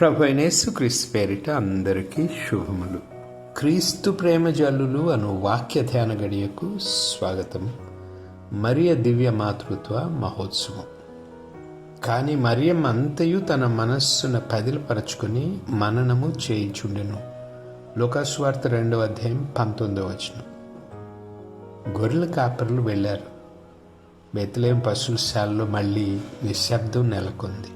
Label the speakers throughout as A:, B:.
A: ప్రభు క్రీస్తు పేరిట అందరికీ శుభములు. క్రీస్తు ప్రేమ జల్లులు అను వాక్య ధ్యాన గడియకు స్వాగతం. మరియ దివ్య మాతృత్వ మహోత్సవం. కానీ మరియం అంతయు తన మనస్సును పదిలపరచుకుని మననము చేయించుండెను. లోకాస్వార్త రెండవ అధ్యాయం పంతొమ్మిదవ వచనం. గొర్రెల కాపర్లు వెళ్ళారు. బెత్తలేం పశుశాలలో మళ్ళీ నిశ్శబ్దం నెలకొంది.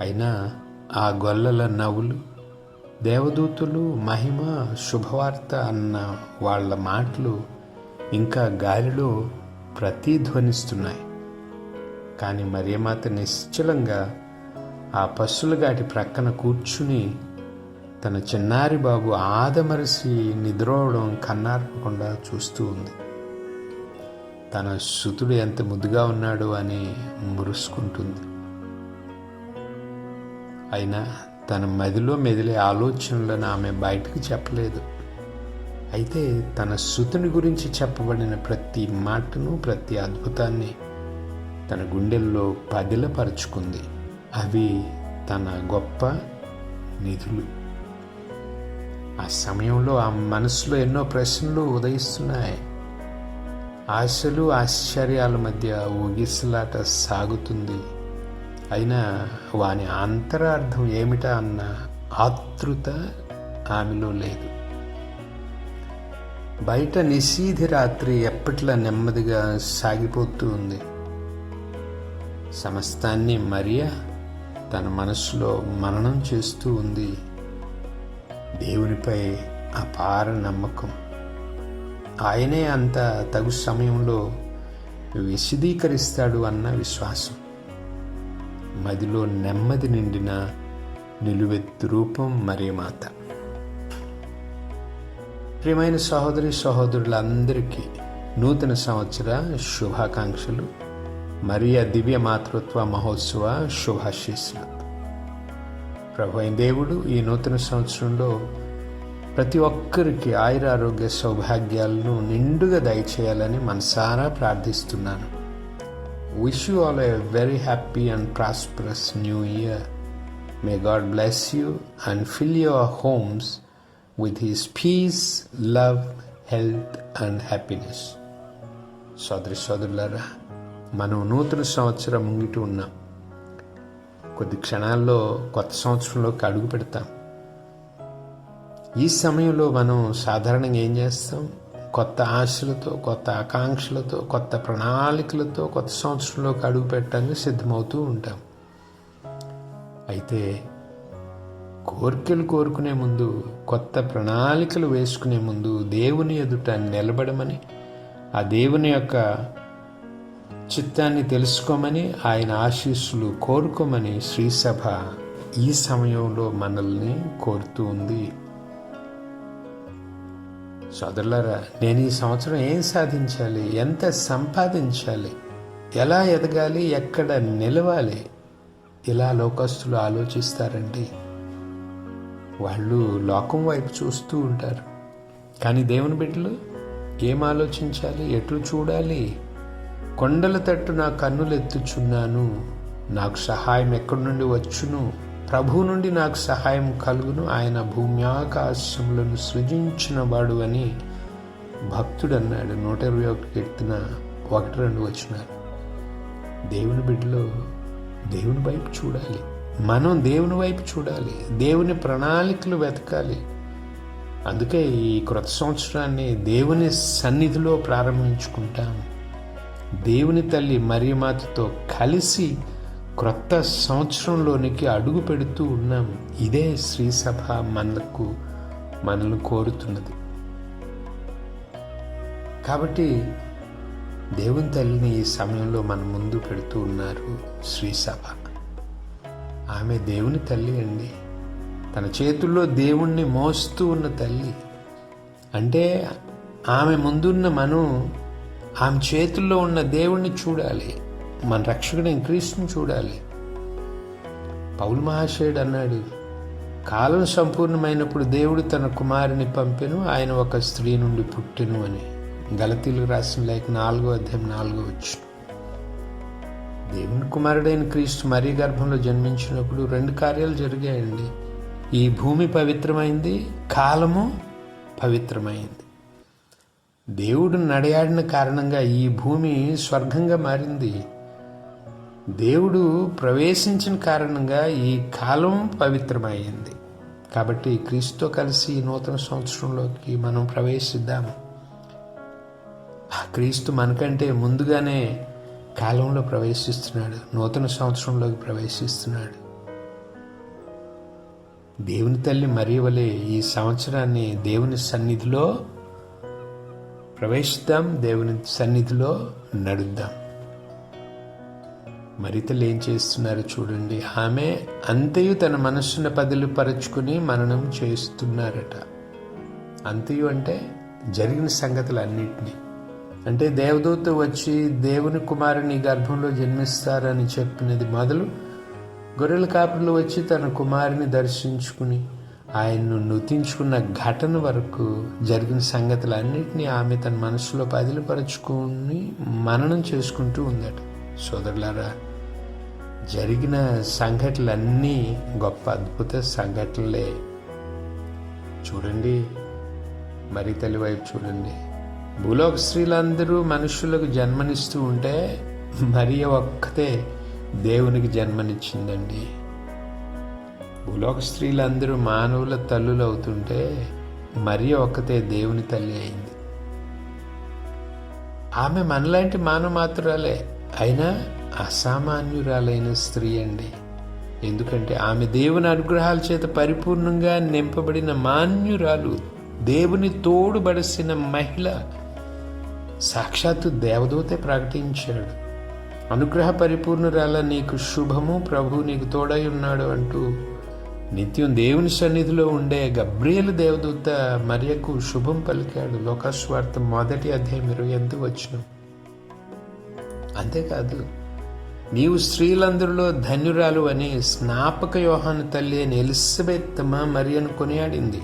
A: అయినా ఆ గొల్లల నవ్వులు దేవదూతులు మహిమ శుభవార్త అన్న వాళ్ళ మాటలు ఇంకా గాలిలో ప్రతిధ్వనిస్తున్నాయి కానీ మరియమాత నిశ్చలంగా ఆ పశులగాటి ప్రక్కన కూర్చుని తన చిన్నారి బాబు ఆదమరిసి నిద్రవడం కన్నారకుండా చూస్తూ ఉంది. తన సుతుడు ఎంత ముద్దుగా ఉన్నాడు అని మురుసుకుంటుంది. అయినా తన మదిలో మెదిలే ఆలోచనలను ఆమె బయటకు చెప్పలేదు. అయితే తన సుతుని గురించి చెప్పబడిన ప్రతి మాటను ప్రతి అద్భుతాన్ని తన గుండెల్లో పదిలపరుచుకుంది. అవి తన గొప్ప నిధులు. ఆ సమయంలో ఆ మనసులో ఎన్నో ప్రశ్నలు ఉదయిస్తున్నాయి. ఆశలు ఆశ్చర్యాల మధ్య ఊగిసలాట సాగుతుంది. అయినా వాని అంతరార్థం ఏమిటా అన్న ఆతృత ఆమెలో లేదు. బయట నిశీధి రాత్రి ఎప్పట్లా నెమ్మదిగా సాగిపోతూ ఉంది. సమస్తాన్ని మరియా తన మనస్సులో మననం చేస్తూ ఉంది. దేవునిపై అపార నమ్మకం. ఆయనే అంత తగు సమయంలో విశదీకరిస్తాడు అన్న విశ్వాసం. మదిలో నెమ్మది నిండిన నిలువెత్తు రూపం మరే మాత. ప్రియమైన సహోదరి సహోదరులందరికీ నూతన సంవత్సర శుభాకాంక్షలు మరియ దివ్య మాతృత్వ మహోత్సవ శుభాశీస్సులు. ప్రభు అయిన దేవుడు ఈ నూతన సంవత్సరంలో ప్రతి ఒక్కరికి ఆయురారోగ్య సౌభాగ్యాలను నిండుగా దయచేయాలని మనసారా ప్రార్థిస్తున్నాను. Wish you all a very happy and prosperous new year may God bless you and fill your homes with his peace, love health and happiness సోదరి సోదరులరా మనం నూతన సంవత్సరం ముంగిటి ఉన్నాం కొద్ది క్షణాల్లో కొత్త సంవత్సరంలోకి అడుగు పెడతాం ఈ సమయంలో మనం సాధారణంగా ఏం చేస్తాం కొత్త ఆశలతో కొత్త ఆకాంక్షలతో కొత్త ప్రణాళికలతో కొత్త సంవత్సరంలోకి అడుగు పెట్టడానికి సిద్ధమవుతూ ఉంటాం. అయితే కోరికలు కోరుకునే ముందు కొత్త ప్రణాళికలు వేసుకునే ముందు దేవుని ఎదుట నిలబడమని ఆ దేవుని యొక్క చిత్తాన్ని తెలుసుకోమని ఆయన ఆశీస్సులు కోరుకోమని శ్రీసభ ఈ సమయంలో మనల్ని కోరుతూ ఉంది. సోదరులారా నేను ఈ సంవత్సరం ఏం సాధించాలి? ఎంత సంపాదించాలి? ఎలా ఎదగాలి? ఎక్కడ నిలవాలి? ఇలా లోకస్తులు ఆలోచిస్తారండి. వాళ్ళు లోకం వైపు చూస్తూ ఉంటారు. కానీ దేవుని బిడ్డలు ఏం ఆలోచించాలి? ఎటు చూడాలి? కొండల తట్టు నా కన్నులు ఎత్తుచున్నాను నాకు సహాయం ఎక్కడి నుండి వచ్చును? ప్రభు నుండి నాకు సహాయం కలుగును. ఆయన భూమి ఆకాశములను సృజించినవాడు అని భక్తుడు అన్నాడు నూట ఇరవై ఒకటి కీర్తన ఒకటి రెండు వచ్చినారు దేవుని బిడ్డలో దేవుని వైపు చూడాలి. మనం దేవుని వైపు చూడాలి. దేవుని ప్రణాళికలు వెతకాలి. అందుకే ఈ క్రొత్త సంవత్సరాన్ని దేవుని సన్నిధిలో ప్రారంభించుకుంటాం. దేవుని తల్లి మరియమాతతో కలిసి క్రొత్త సంవత్సరంలోనికి అడుగు పెడుతూ ఉన్నాము ఇదే శ్రీసభ మనకు మనల్ని కోరుతున్నది. కాబట్టి దేవుని తల్లిని ఈ సమయంలో మన ముందు పెడుతూ ఉన్నారు శ్రీసభ. ఆమె దేవుని తల్లి అండి. తన చేతుల్లో దేవుణ్ణి మోస్తూ ఉన్న తల్లి. అంటే ఆమె ముందున్న మనం ఆమె చేతుల్లో ఉన్న దేవుణ్ణి చూడాలి. మన రక్షకుడైన క్రీస్తుని చూడాలి. పౌల్ మహాశయుడు అన్నాడు కాలం సంపూర్ణమైనప్పుడు దేవుడు తన కుమారుని పంపెను ఆయన ఒక స్త్రీ నుండి పుట్టెను అని. గలతీలు రాసిన లేక నాలుగో అధ్యాయం నాలుగో వచ్చు దేవుని కుమారుడైన క్రీస్తు మరీ గర్భంలో జన్మించినప్పుడు రెండు కార్యాలు జరిగాయండి. ఈ భూమి పవిత్రమైంది కాలము పవిత్రమైంది. దేవుడు నడయాడిన కారణంగా ఈ భూమి స్వర్గంగా మారింది. దేవుడు ప్రవేశించిన కారణంగా ఈ కాలం పవిత్రమైంది. కాబట్టి క్రీస్తుతో కలిసి ఈ నూతన సంవత్సరంలోకి మనం ప్రవేశిద్దాము. ఆ క్రీస్తు మనకంటే ముందుగానే కాలంలో ప్రవేశిస్తున్నాడు. నూతన సంవత్సరంలోకి ప్రవేశిస్తున్నాడు. దేవుని తల్లి మరియవలే ఈ సంవత్సరాన్ని దేవుని సన్నిధిలో ప్రవేశిద్దాం దేవుని సన్నిధిలో నడుద్దాం. మరితలు ఏం చేస్తున్నారు చూడండి. ఆమె అంతయు తన మనస్సును పదులుపరుచుకుని మననం చేస్తున్నారట. అంతయు అంటే జరిగిన సంగతులు అన్నింటినీ అంటే దేవదూత వచ్చి దేవుని కుమారుని గర్భంలో జన్మిస్తారని చెప్పినది మొదలు గొర్రెల కాపులు వచ్చి తన కుమారుని దర్శించుకుని ఆయన్ను నుతించుకున్న ఘటన వరకు జరిగిన సంగతులన్నింటినీ ఆమె తన మనసులో పదిలిపరచుకుని మననం చేసుకుంటూ ఉందట. సోదరులారా జరిగిన సంఘటనలన్నీ గొప్ప అద్భుత సంఘటనలే. చూడండి మరి తల్లి వైపు చూడండి. భూలోక స్త్రీలందరూ మనుషులకు జన్మనిస్తూ ఉంటే మరియ ఒక్కతే దేవునికి జన్మనిచ్చిందండి. భూలోక స్త్రీలందరూ మానవుల తల్లులు అవుతుంటే మరియ ఒక్కతే దేవుని తల్లి అయింది. ఆమె మనలాంటి మానవ మాత్రాలే అయినా అసామాన్యురాలైన స్త్రీ అండి. ఎందుకంటే ఆమె దేవుని అనుగ్రహాల చేత పరిపూర్ణంగా నింపబడిన మాన్యురాలు దేవుని తోడుబడిసిన మహిళ సాక్షాత్తు దేవదూతే ప్రకటించాడు. అనుగ్రహ పరిపూర్ణురాల నీకు శుభము ప్రభు నీకు తోడై ఉన్నాడు అంటూ నిత్యం దేవుని సన్నిధిలో ఉండే గబ్రియలు దేవదూత మరియకు శుభం పలికాడు. లోకస్వార్థం మొదటి అధ్యాయం ఇరవై ఎంత వచ్చిన అంతేకాదు నీవు స్త్రీలందరిలో ధన్యురాలు అని స్నాపక యోహాను తల్లి అని ఎలిజబెత్తమ్మ అని కొనియాడింది.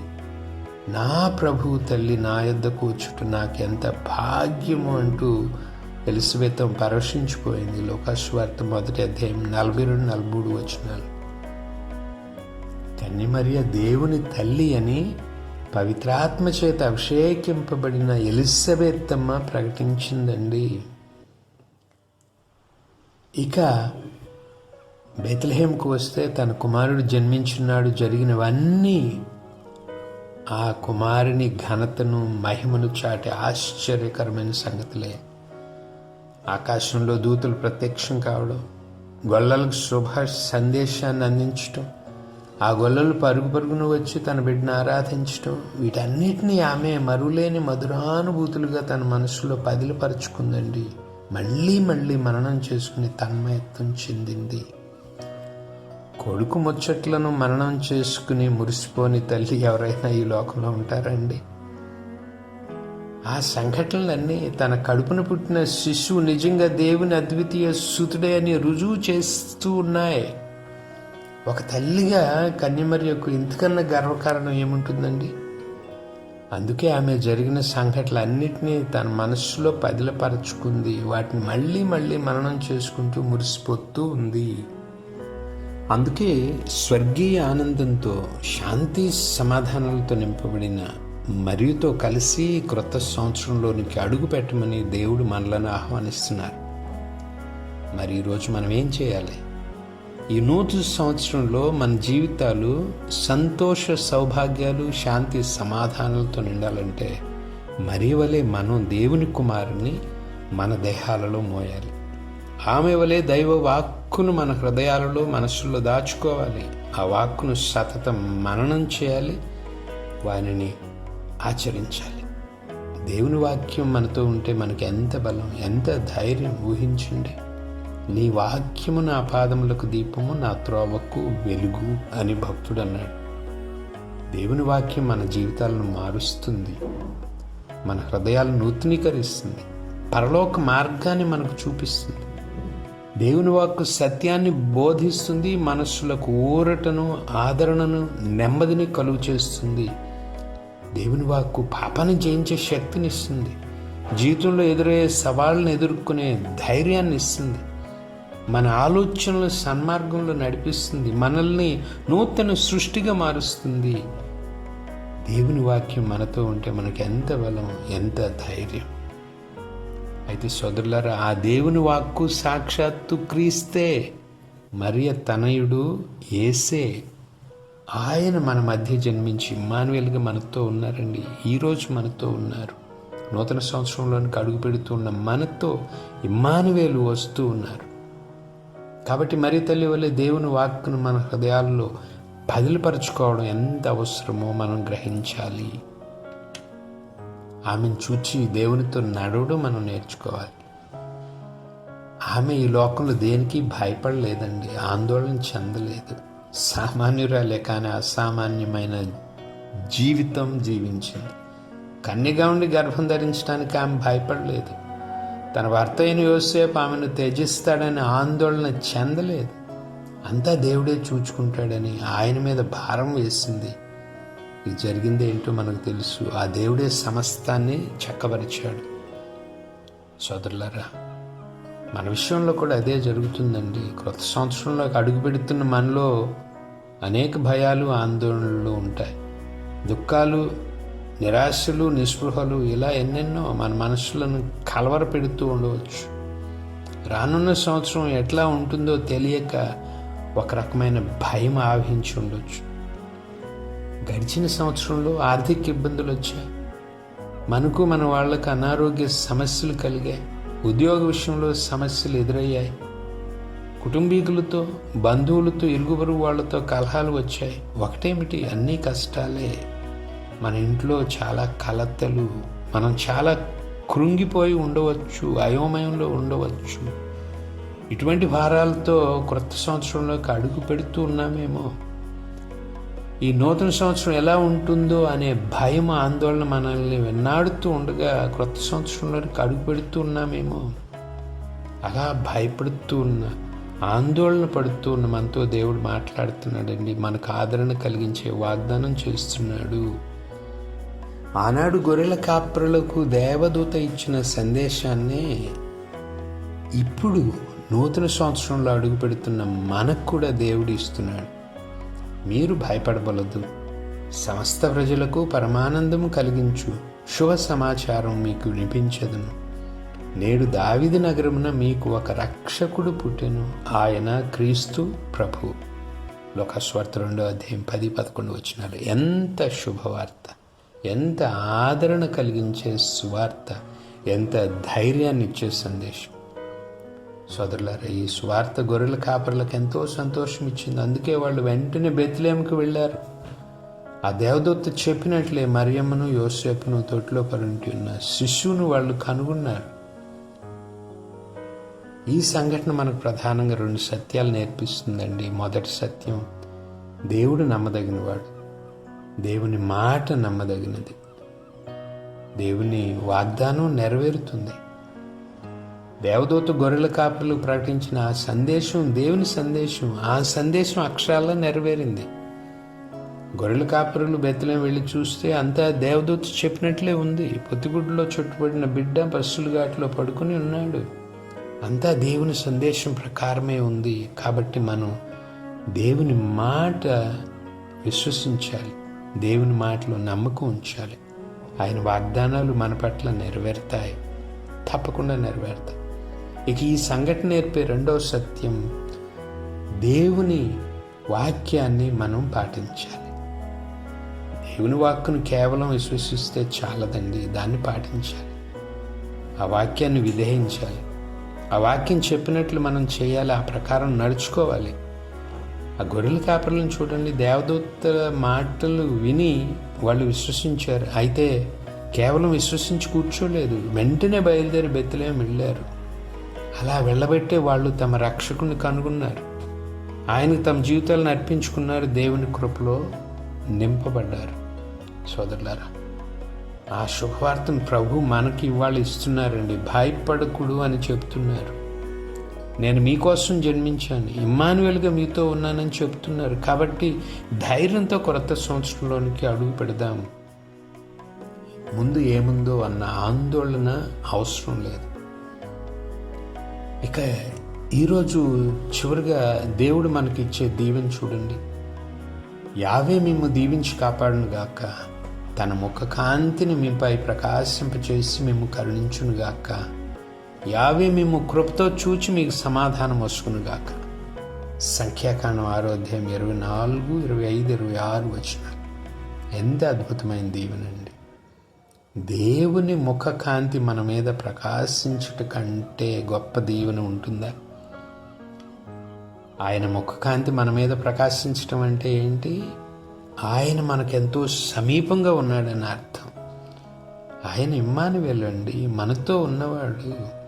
A: నా ప్రభు తల్లి నా యొద్ద కూర్చుట నాకెంత భాగ్యము అంటూ ఎలిజబెత్తం పరవశించిపోయింది లోకాశ్వార్త మొదటి అధ్యాయం నలభై రెండు నలభై మూడు వచ్చినాలు కన్నిమర్య దేవుని తల్లి అని పవిత్రాత్మ చేత అభిషేకింపబడిన ఎలిజబెత్తమ్మ ప్రకటించిందండి. ఇక బెత్లహేంకు వస్తే తన కుమారుడు జన్మించున్నాడు జరిగినవన్నీ ఆ కుమారుని ఘనతను మహిమను చాటి ఆశ్చర్యకరమైన సంగతులే. ఆకాశంలో దూతలు ప్రత్యక్షం కావడం గొల్లలకు శుభ సందేశాన్ని అందించటం ఆ గొల్లలు పరుగు పరుగును వచ్చి తన బిడ్డను ఆరాధించటం వీటన్నిటినీ ఆమె మరులేని మధురానుభూతులుగా తన మనసులో పదిలిపరుచుకుందండి. మళ్ళీ మళ్ళీ మననం చేసుకుని తన్మయత్వం చెందింది. కొడుకు ముచ్చట్లను మననం చేసుకుని మురిసిపోని తల్లి ఎవరైనా ఈ లోకంలో ఉంటారండి? ఆ సంఘటనలన్నీ తన కడుపున పుట్టిన శిశువు నిజంగా దేవుని అద్వితీయ సుతుడే అని రుజువు చేస్తూ ఉన్నాయి. ఒక తల్లిగా కన్యమర్యకు ఇంతకన్నా గర్వకారణం ఏముంటుందండి? అందుకే ఆమె జరిగిన సంఘటనలన్నింటినీ తన మనస్సులో పదిలపరచుకుంది. వాటిని మళ్ళీ మళ్ళీ మననం చేసుకుంటూ మురిసిపోతూ ఉంది. అందుకే స్వర్గీయ ఆనందంతో శాంతి సమాధానాలతో నింపబడిన మరియుతో కలిసి క్రొత్త సంవత్సరంలోనికి అడుగు పెట్టమని దేవుడు మనలను ఆహ్వానిస్తున్నారు. మరి ఈరోజు మనం ఏం చేయాలి? ఈ నూతన సంవత్సరంలో మన జీవితాలు సంతోష సౌభాగ్యాలు శాంతి సమాధానాలతో నిండాలంటే మరి వలె మనం దేవుని కుమారుని మన దేహాలలో మోయాలి. ఆమె వలె దైవ వాక్కును మన హృదయాలలో మనస్సులో దాచుకోవాలి. ఆ వాక్కును సతతం మననం చేయాలి. వానిని ఆచరించాలి. దేవుని వాక్యం మనతో ఉంటే మనకి ఎంత బలం ఎంత ధైర్యం ఊహించండి. నీ వాక్యము నా పాదములకు దీపము నా త్రోవకు వెలుగు అని భక్తుడు అన్నాడు దేవుని వాక్యం మన జీవితాలను మారుస్తుంది. మన హృదయాలను నూతనీకరిస్తుంది. పరలోక మార్గాన్ని మనకు చూపిస్తుంది. దేవుని వాక్కు సత్యాన్ని బోధిస్తుంది మనస్సులకు ఊరటను ఆదరణను నెమ్మదిని కలుగు చేస్తుంది. దేవుని వాక్కు పాపాన్ని జయించే శక్తిని ఇస్తుంది జీవితంలో ఎదురయ్యే సవాళ్ళను ఎదుర్కొనే ధైర్యాన్ని ఇస్తుంది. మన ఆలోచనలు సన్మార్గంలో నడిపిస్తుంది మనల్ని నూతన సృష్టిగా మారుస్తుంది. దేవుని వాక్యం మనతో ఉంటే మనకు ఎంత బలం ఎంత ధైర్యం. అయితే సోదరులారా ఆ దేవుని వాక్కు సాక్షాత్తు క్రీస్తే మరియ తనయుడు ఏసే. ఆయన మన మధ్య జన్మించి ఇమ్మానువేల్గా మనతో ఉన్నారండి. ఈరోజు మనతో ఉన్నారు. నూతన సంవత్సరంలోనికి అడుగు పెడుతున్న మనతో ఇమ్మానువేలు వస్తూ ఉన్నారు. కాబట్టి మరి తల్లి వల్లే దేవుని వాక్కును మన హృదయాల్లో బదిలిపరచుకోవడం ఎంత అవసరమో మనం గ్రహించాలి. ఆమెను చూచి దేవునితో నడవడం మనం నేర్చుకోవాలి. ఆమె ఈ లోకంలో దేనికి భయపడలేదండి ఆందోళన చెందలేదు. సామాన్యురాలే కానీ అసామాన్యమైన జీవితం జీవించింది. కన్యగా ఉండి గర్భం ధరించడానికి ఆమె భయపడలేదు. తన భర్త అయిన యోసేపు ఆమెను త్యజిస్తాడని ఆందోళన చెందలేదు. అంతా దేవుడే చూచుకుంటాడని ఆయన మీద భారం వేసింది. ఇది జరిగింది ఏంటో మనకు తెలుసు. ఆ దేవుడే సమస్తాన్ని చక్కబరిచాడు. సోదరులారా మన విషయంలో కూడా అదే జరుగుతుందండి. క్రొత్త సంవత్సరంలోకి అడుగు పెడుతున్న మనలో అనేక భయాలు ఆందోళనలు ఉంటాయి. దుఃఖాలు నిరాశలు నిస్పృహలు ఇలా ఎన్నెన్నో మన మనసులను కలవర పెడుతూ ఉండవచ్చు. రానున్న సంవత్సరం ఎట్లా ఉంటుందో తెలియక ఒక రకమైన భయం ఆవహించి ఉండొచ్చు. గడిచిన సంవత్సరంలో ఆర్థిక ఇబ్బందులు వచ్చాయి. మనకు మన వాళ్ళకు అనారోగ్య సమస్యలు కలిగాయి. ఉద్యోగ విషయంలో సమస్యలు ఎదురయ్యాయి. కుటుంబీకులతో బంధువులతో ఇరుగుపరుగు వాళ్ళతో కలహాలు వచ్చాయి. ఒకటేమిటి? అన్ని కష్టాలే. మన ఇంట్లో చాలా కలతలు మనం చాలా కృంగిపోయి ఉండవచ్చు అయోమయంలో ఉండవచ్చు. ఇటువంటి భారాలతో క్రొత్త సంవత్సరంలోకి అడుగు పెడుతూ ఉన్నామేమో. ఈ నూతన సంవత్సరం ఎలా ఉంటుందో అనే భయం ఆందోళన మనల్ని వెన్నాడుతూ ఉండగా క్రొత్త సంవత్సరంలోకి అడుగు పెడుతూ ఉన్నామేమో. అలా భయపడుతూ ఉన్న ఆందోళన పడుతూ ఉన్న మనతో దేవుడు మాట్లాడుతున్నాడండి. మనకు ఆదరణ కలిగించే వాగ్దానం చేస్తున్నాడు. ఆనాడు గొర్రెల కాపరులకు దేవదూత ఇచ్చిన సందేశాన్నే ఇప్పుడు నూతన సంవత్సరంలో అడుగు పెడుతున్న మనకు కూడా దేవుడు ఇస్తున్నాడు. మీరు భయపడవలదు సమస్త ప్రజలకు పరమానందము కలిగించు. శుభ సమాచారం మీకు వినిపించదును. నేడు దావిది నగరమున మీకు ఒక రక్షకుడు పుట్టెను. ఆయన క్రీస్తు ప్రభు. లోకస్వార్త రెండో అధ్యాయం పది పదకొండు వచ్చినారు ఎంత శుభవార్త. ఎంత ఆదరణ కలిగించే సువార్త ఎంత ధైర్యాన్ని ఇచ్చే సందేశం. సోదరులారా ఈ స్వార్థ గొర్రెల కాపర్లకు ఎంతో సంతోషం ఇచ్చింది అందుకే వాళ్ళు వెంటనే బెత్లేంకి వెళ్ళారు. ఆ దేవదూత చెప్పినట్లే మరియమ్మను యోసేపును తోటిలో పరుంటి ఉన్న శిశువును వాళ్ళు కనుగొన్నారు. ఈ సంఘటన మనకు ప్రధానంగా రెండు సత్యాలు నేర్పిస్తుందండి. మొదటి సత్యం దేవుడు నమ్మదగినవాడు. దేవుని మాట నమ్మదగినది. దేవుని వాగ్దానం నెరవేరుతుంది. దేవదూత గొర్రెల కాపర్లు ప్రకటించిన ఆ సందేశం దేవుని సందేశం ఆ సందేశం అక్షరాల్లో నెరవేరింది. గొర్రెల కాపరులు బెత్తలేం వెళ్ళి చూస్తే అంతా దేవదూత చెప్పినట్లే ఉంది. పొత్తిగుడ్డులో చుట్టుపడిన బిడ్డ బస్సులు ఘాట్లో పడుకుని ఉన్నాడు. అంతా దేవుని సందేశం ప్రకారమే ఉంది. కాబట్టి మనం దేవుని మాట విశ్వసించాలి. దేవుని మాటలో నమ్మకం ఉంచాలి. ఆయన వాగ్దానాలు మన పట్ల నెరవేరుతాయి. తప్పకుండా నెరవేరుతాయి. ఇక ఈ సంఘటన నేర్పే రెండవ సత్యం దేవుని వాక్యాన్ని మనం పాటించాలి. దేవుని వాక్కును కేవలం విశ్వసిస్తే చాలదండి దాన్ని పాటించాలి. ఆ వాక్యాన్ని విధేయించాలి. ఆ వాక్యం చెప్పినట్లు మనం చేయాలి ఆ ప్రకారం నడుచుకోవాలి. ఆ గొర్రెల కాపర్లను చూడండి. దేవదూత మాటలు విని వాళ్ళు విశ్వసించారు. అయితే కేవలం విశ్వసించి కూర్చోలేదు. వెంటనే బయలుదేరి బెత్తలేం వెళ్ళారు. అలా వెళ్ళబెట్టే వాళ్ళు తమ రక్షకుని కనుగొన్నారు. ఆయనకు తమ జీవితాలను అర్పించుకున్నారు. దేవుని కృపలో నింపబడ్డారు. సోదరులారా ఆ శుభవార్తను ప్రభు మనకి ఇవాళ ఇస్తున్నారండి. భయపడకుడు అని చెప్తున్నారు. నేను మీకోసం జన్మించాను. ఇమ్మానువల్గా మీతో ఉన్నానని చెప్తున్నారు. కాబట్టి ధైర్యంతో కొత్త సంవత్సరంలోనికి అడుగు పెడదాం. ముందు ఏముందో అన్న ఆందోళన అవసరం లేదు. ఇక ఈరోజు చివరిగా దేవుడు మనకిచ్చే దీవెన చూడండి. యావే మేము దీవించి కాపాడును గాక. తన ముఖ కాంతిని మీపై ప్రకాశింపచేసి మేము కరుణించును గాక. యావే మేము కృపతో చూచి మీకు సమాధానం వసుకునుగాక సంఖ్యాకాండం ఆరోధ్యం ఇరవై నాలుగు ఇరవై ఐదు ఇరవై ఆరు వచ్చిన ఎంత అద్భుతమైన దీవెనండి. దేవుని ముఖ కాంతి మన మీద ప్రకాశించుట కంటే గొప్ప దీవెన ఉంటుందా? ఆయన ముఖకాంతి మన మీద ప్రకాశించటం అంటే ఏంటి? ఆయన మనకెంతో సమీపంగా ఉన్నాడని అర్థం. ఆయన ఇమ్మాని వెళ్ళండి మనతో ఉన్నవాడు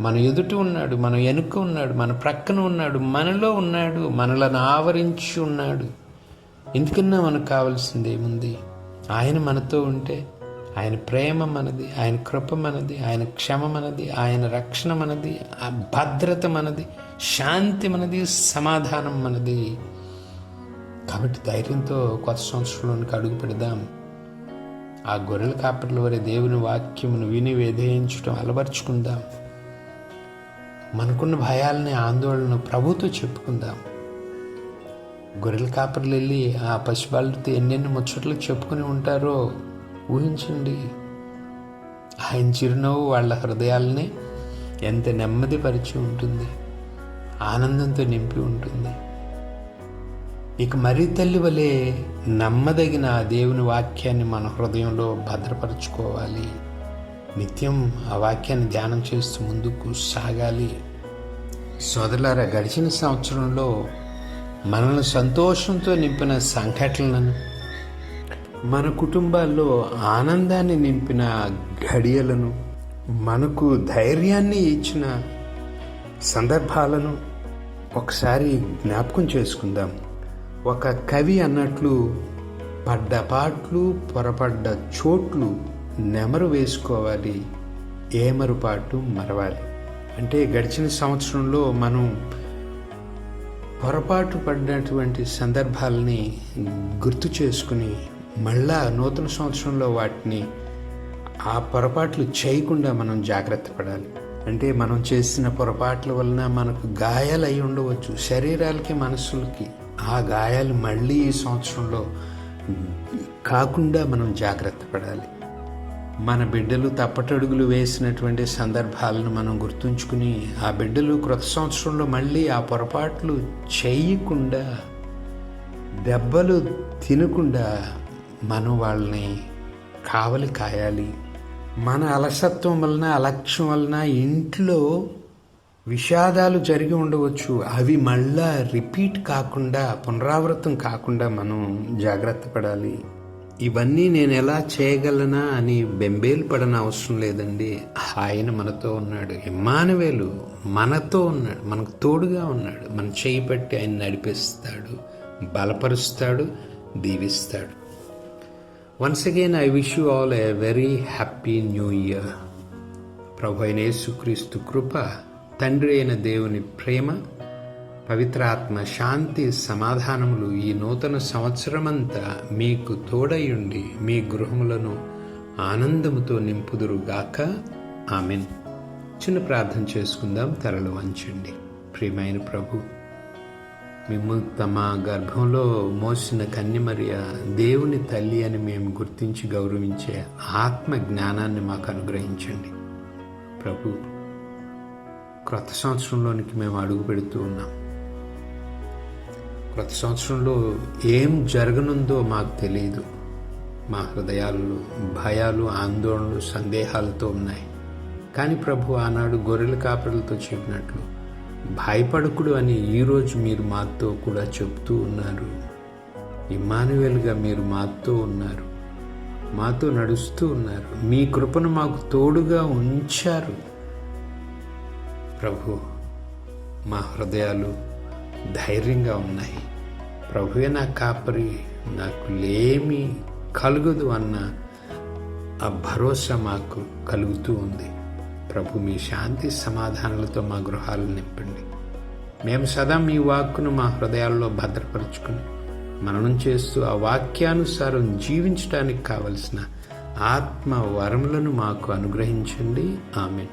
A: మన ఎదుట ఉన్నాడు మన వెనుక ఉన్నాడు మన ప్రక్కన ఉన్నాడు మనలో ఉన్నాడు మనలను ఆవరించి ఉన్నాడు. ఎందుకన్నా మనకు కావాల్సింది ఏముంది? ఆయన మనతో ఉంటే ఆయన ప్రేమ మనది ఆయన కృప మనది ఆయన క్షమ మనది ఆయన రక్షణ మనది ఆ భద్రత మనది శాంతి మనది సమాధానం మనది. కాబట్టి ధైర్యంతో కొత్త సంవత్సరంలోనికి అడుగు పెడదాం. ఆ గొర్రెల కాపర్ల వారి దేవుని వాక్యమును విని వేధేయించడం అలవర్చుకుందాం. మనకున్న భయాలని ఆందోళన ప్రభుతో చెప్పుకుందాం. గొర్రెల కాపర్లు వెళ్ళి ఆ పసిబాలతో ఎన్నెన్ని ముచ్చట్లు చెప్పుకుని ఉంటారో ఊహించండి. ఆయన చిరునవ్వు వాళ్ళ హృదయాలని ఎంత నెమ్మది పరిచి ఉంటుంది ఆనందంతో నింపి ఉంటుంది. ఇక మరీ తల్లి వలె నమ్మదగిన దేవుని వాక్యాన్ని మన హృదయంలో భద్రపరచుకోవాలి. నిత్యం ఆ వాక్యాన్ని ధ్యానం చేస్తూ ముందుకు సాగాలి. సోదరులారా గడిచిన సంవత్సరంలో మనల్ని సంతోషంతో నింపిన సంఘటనలను మన కుటుంబాల్లో ఆనందాన్ని నింపిన ఘడియలను మనకు ధైర్యాన్ని ఇచ్చిన సందర్భాలను ఒకసారి జ్ఞాపకం చేసుకుందాం. ఒక కవి అన్నట్లు పడ్డపాట్లు పొరపడ్డ చోట్లు నెమరు వేసుకోవాలి ఏమరుపాటు మరవాలి. అంటే గడిచిన సంవత్సరంలో మనం పొరపాటు పడినటువంటి సందర్భాలని గుర్తు చేసుకుని మళ్ళా నూతన సంవత్సరంలో వాటిని ఆ పొరపాట్లు చేయకుండా మనం జాగ్రత్త పడాలి. అంటే మనం చేసిన పొరపాట్ల వలన మనకు గాయాలు అయి ఉండవచ్చు. శరీరాలకి మనసులకి ఆ గాయాలు మళ్ళీ ఈ సంవత్సరంలో కాకుండా మనం జాగ్రత్త పడాలి. మన బిడ్డలు తప్పటడుగులు వేసినటువంటి సందర్భాలను మనం గుర్తుంచుకుని ఆ బిడ్డలు క్రొత్త సంవత్సరంలో మళ్ళీ ఆ పొరపాట్లు చేయకుండా దెబ్బలు తినకుండా మనం వాళ్ళని కావలి కాయాలి. మన అలసత్వం వలన అలక్ష్యం వలన ఇంట్లో విషాదాలు జరిగి ఉండవచ్చు. అవి మళ్ళా రిపీట్ కాకుండా పునరావృతం కాకుండా మనం జాగ్రత్త పడాలి. ఇవన్నీ నేను ఎలా చేయగలనా అని బెంబేలు పడన అవసరం లేదండి. ఆయన మనతో ఉన్నాడు. ఇమానవేలు మనతో ఉన్నాడు. మనకు తోడుగా ఉన్నాడు. మన చేయి పట్టి ఆయన నడిపిస్తాడు. బలపరుస్తాడు. దీవిస్తాడు. Once again I wish you all a very happy new year ప్రభు అయిన యేసుక్రీస్తు కృప తండ్రి అయిన దేవుని ప్రేమ పవిత్రాత్మ శాంతి సమాధానములు ఈ నూతన సంవత్సరమంతా మీకు తోడయుండి మీ గృహములను ఆనందముతో నింపుదురుగాక. ఆమెన్. చిన్న ప్రార్థన చేసుకుందాం. తరలు వంచండి. ప్రియమైన ప్రభు మిమ్మల్ని తమ గర్భంలో మోసిన కన్యమరియ దేవుని తల్లి అని మేము గుర్తించి గౌరవించే ఆత్మ జ్ఞానాన్ని మాకు అనుగ్రహించండి. ప్రభు క్రొత్త సంవత్సరంలోనికి మేము అడుగు పెడుతూ ఉన్నాం. ప్రతి సంవత్సరంలో ఏం జరగనుందో మాకు తెలియదు మా హృదయాల్లో భయాలు ఆందోళనలు సందేహాలతో ఉన్నాయి. కానీ ప్రభు ఆనాడు గొర్రెల కాపరులతో చెప్పినట్లు భయపడకుడు అని ఈరోజు మీరు మాతో కూడా చెప్తూ ఉన్నారు. ఇమానువేల్గా మీరు మాతో ఉన్నారు. మాతో నడుస్తూ ఉన్నారు. మీ కృపను మాకు తోడుగా ఉంచారు. ప్రభు మా హృదయాలు ధైర్యంగా ఉన్నాయి. ప్రభువే నా కాపరి నాకు లేమి కలుగదు అన్న ఆ భరోసా మాకు కలుగుతూ ఉంది. ప్రభు మీ శాంతి సమాధానాలతో మా గృహాలు నింపండి. మేము సదా మీ వాక్కును మా హృదయాల్లో భద్రపరుచుకుని మననం చేస్తూ ఆ వాక్యానుసారం జీవించడానికి కావలసిన ఆత్మ వరములను మాకు అనుగ్రహించండి. ఆమె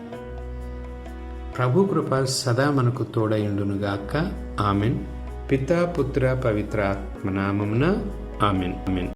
A: ప్రభు కృప సదా మనకు తోడయుండునుగాక. ఆమెన్. పితా పుత్ర పవిత్ర ఆత్మనామమున ఆమెన్. ఆమెన్.